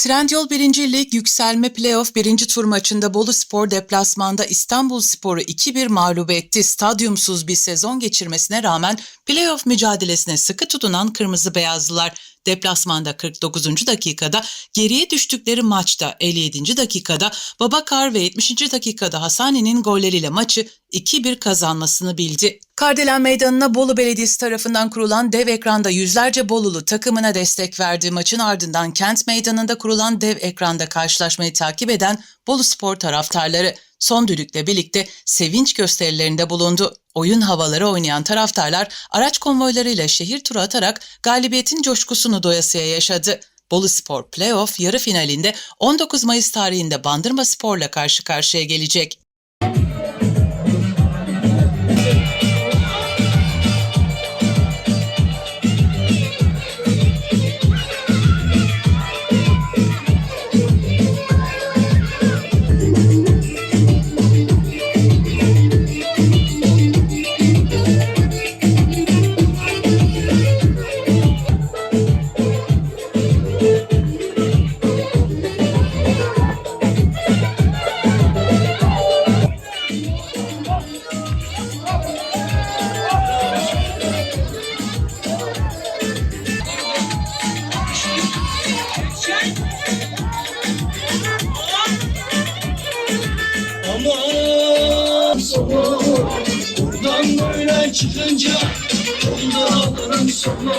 Trendyol 1. Lig yükselme playoff 1. tur maçında Bolu Spor deplasmanda İstanbul Spor'u 2-1 mağlup etti. Stadyumsuz bir sezon geçirmesine rağmen playoff mücadelesine sıkı tutunan Kırmızı Beyazlılar deplasmanda 49. dakikada geriye düştükleri maçta 57. dakikada Babakar ve 70. dakikada Hasani'nin golleriyle maçı 2-1 kazanmasını bildi. Kardelen Meydanı'na Bolu Belediyesi tarafından kurulan dev ekranda yüzlerce Bolulu takımına destek verdi. Maçın ardından Kent Meydanı'nda kurulan dev ekranda karşılaşmayı takip eden Bolu Spor taraftarları son düdükle birlikte sevinç gösterilerinde bulundu. Oyun havaları oynayan taraftarlar araç konvoylarıyla şehir turu atarak galibiyetin coşkusunu doyasıya yaşadı. Bolu Spor Playoff yarı finalinde 19 Mayıs tarihinde Bandırma Spor'la karşı karşıya gelecek. Buradan böyle çıkınca Oldu ağların sonu